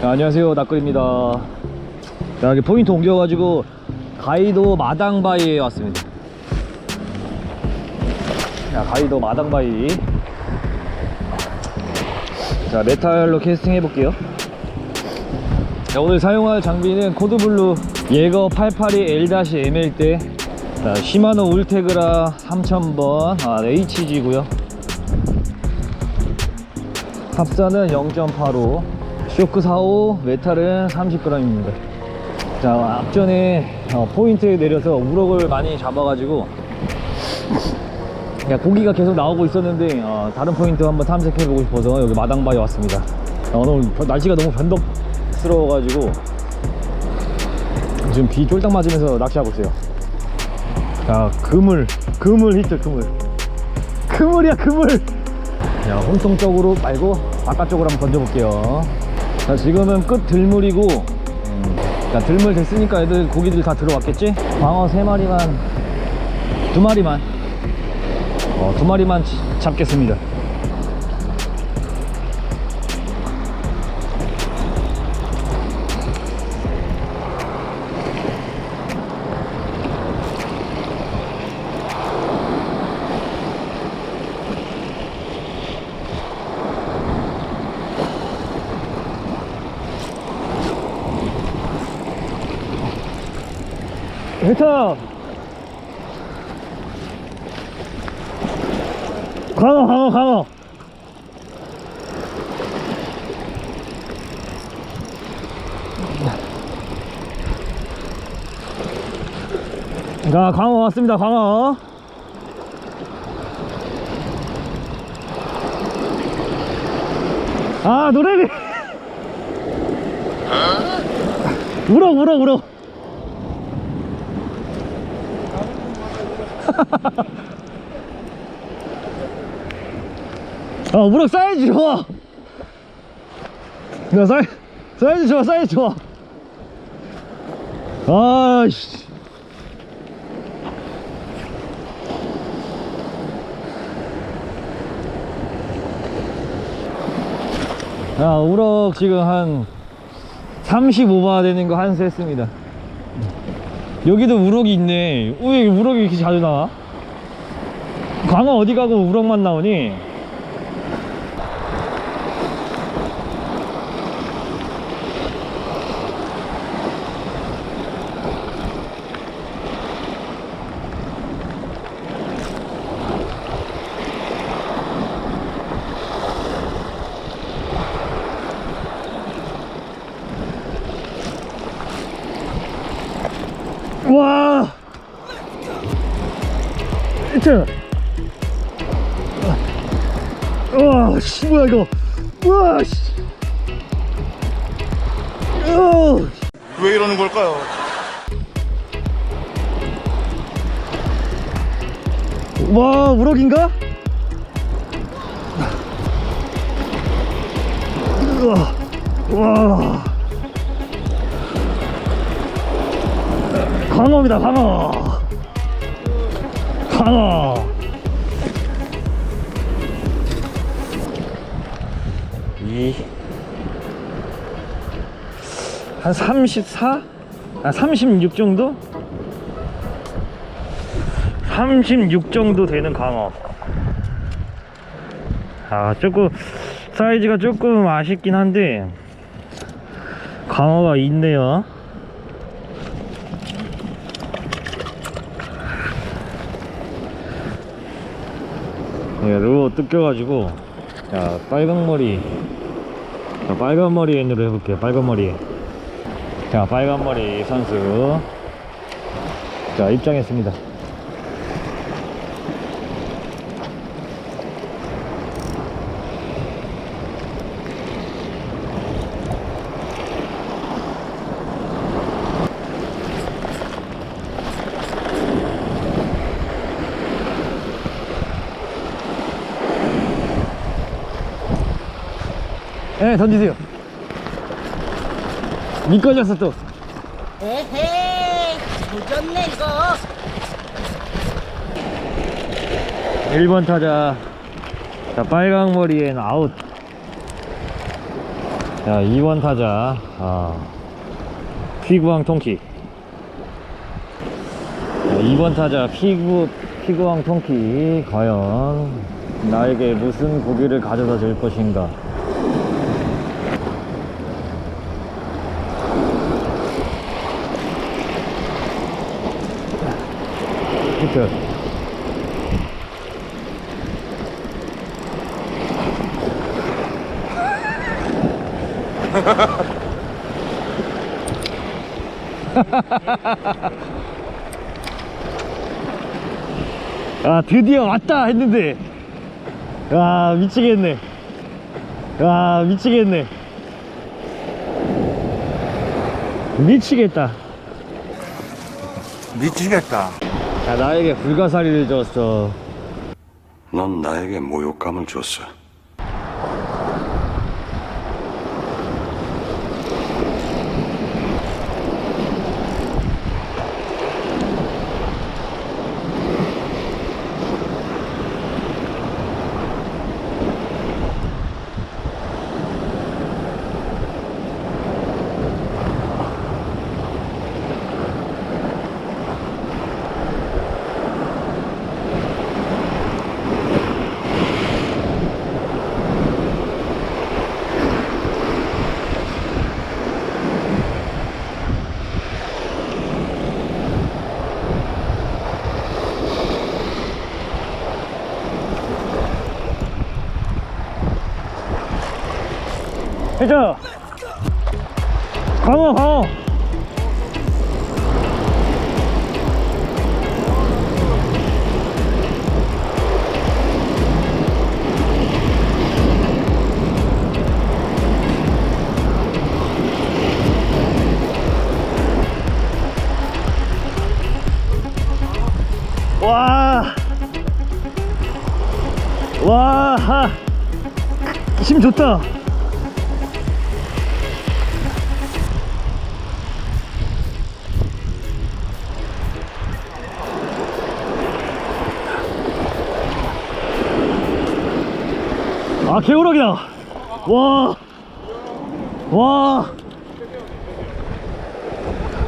자, 안녕하세요. 낙글입니다. 자, 여기 포인트 옮겨가지고 가이도 마당바위에 왔습니다. 자 가이도 마당바위. 자 메탈로 캐스팅 해볼게요. 자, 오늘 사용할 장비는 코드블루 예거 882L-ML 대 자, 시마노 울테그라 3000번 아, HG고요. 합산은 0.85 쇼크 45 메탈은 30g입니다. 자 앞전에 어, 포인트에 내려서 우럭을 많이 잡아가지고 야, 고기가 계속 나오고 있었는데 어, 다른 포인트 한번 탐색해보고 싶어서 여기 마당바에 왔습니다. 어, 오늘 벼- 날씨가 너무 변덕스러워가지고 지금 비 쫄딱 맞으면서 낚시하고 있어요. 자 그물 그물 히트 그물. 그물이야 그물! 자 홍성 쪽으로 말고 바깥쪽으로 한번 던져볼게요 자 지금은 끝 들물이고 음, 자 들물 됐으니까 애들 고기들 다 들어왔겠지? 광어 세마리만두마리만 어, 두 마리만 치- 잡겠습니다. 회차! 광어 광어 광어 자 광어 왔습니다 광어. 아 노래비 우럭 우럭 우럭 아 우럭 사이즈 좋아. 야 사이, 사이즈 좋아 사이즈 좋아. 아씨. 야 우럭 지금 한 35바 되는 거 한 수 했습니다 여기도 우럭이 있네 왜 우럭이 이렇게 자주 나와? 광어 어디 가고 우럭만 나오니? 와! 이트! 와, 씨, 뭐야, 이거. 와, 씨. 어, 왜 이러는 걸까요? 와, 우럭인가? 우와, 와. 광어입니다, 광어. 광어. 이. 한 34? 아, 36 정도? 36 정도 되는 광어. 아, 조금, 사이즈가 조금 아쉽긴 한데, 광어가 있네요. 예, 루어 뜯겨가지고, 자, 빨간 머리. 자, 빨간 머리 앤으로 해볼게요, 빨간 머리. 자, 빨간 머리 선수. 자, 입장했습니다. 네, 던지세요. 미꺼졌어 또. 에헤이 조졌네 이거 1번 타자. 자, 빨강 머리엔 아웃. 자, 2번 타자. 아, 피구왕 통키. 자, 2번 타자 피구, 피구왕 통키. 과연 나에게 무슨 고기를 가져다 줄 것인가? 히트. 아 드디어 왔다 했는데 아 미치겠네 아 미치겠네 미치겠다 미치겠다. 야 나에게 불가사리를 줬어 넌 나에게 모욕감을 줬어. 해줘 광어 광어 와, 와, 하. 힘 좋다. 아 개우럭이다 와 와.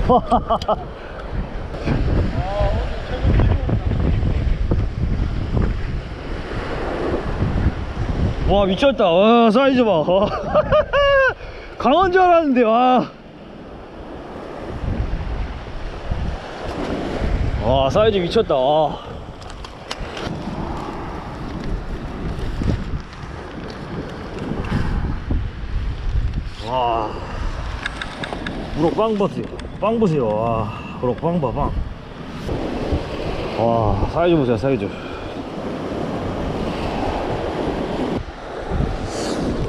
와 미쳤다 와 사이즈 봐 와. 강한 줄 알았는데 와. 와 사이즈 미쳤다 와. 와. 우럭 빵 보세요. 빵 보세요. 와 우럭 빵봐빵와 사이즈 보세요 사이즈.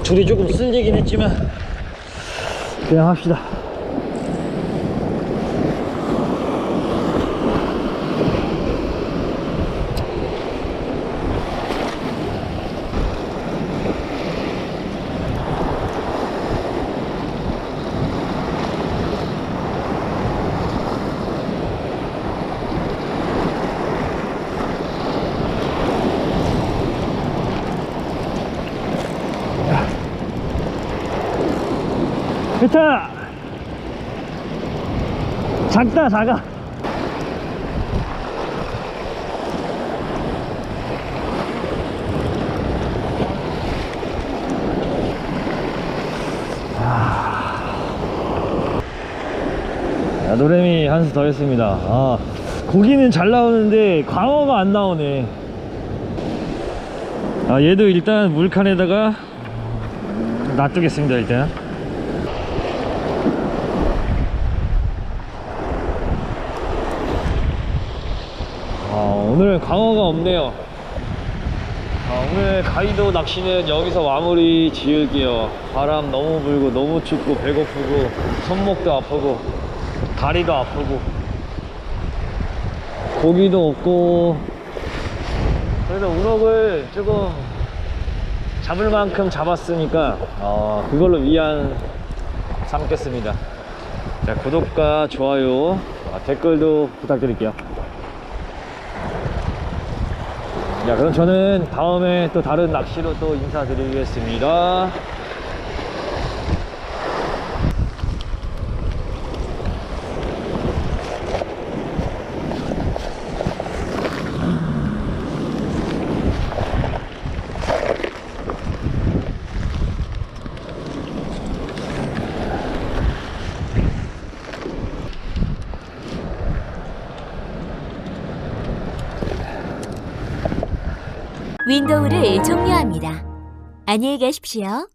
둘이 조금 쓸리긴 했지만 그냥 합시다 히트 작다 작아. 야, 노래미 한 수 더 했습니다. 아, 고기는 잘 나오는데 광어가 안 나오네. 아, 얘도 일단 물칸에다가 놔두겠습니다 일단 오늘 강어가 없네요. 아, 오늘 가이도 낚시는 여기서 마무리 지을게요. 바람 너무 불고 너무 춥고 배고프고 손목도 아프고 다리도 아프고 고기도 없고 그래도 우럭을 조금 잡을 만큼 잡았으니까 어, 그걸로 위안 삼겠습니다. 자, 구독과 좋아요, 아, 댓글도 부탁드릴게요. 자, 그럼 저는 다음에 또 다른 낚시로 또 인사드리겠습니다. 윈도우를 종료합니다. 안녕히 가십시오.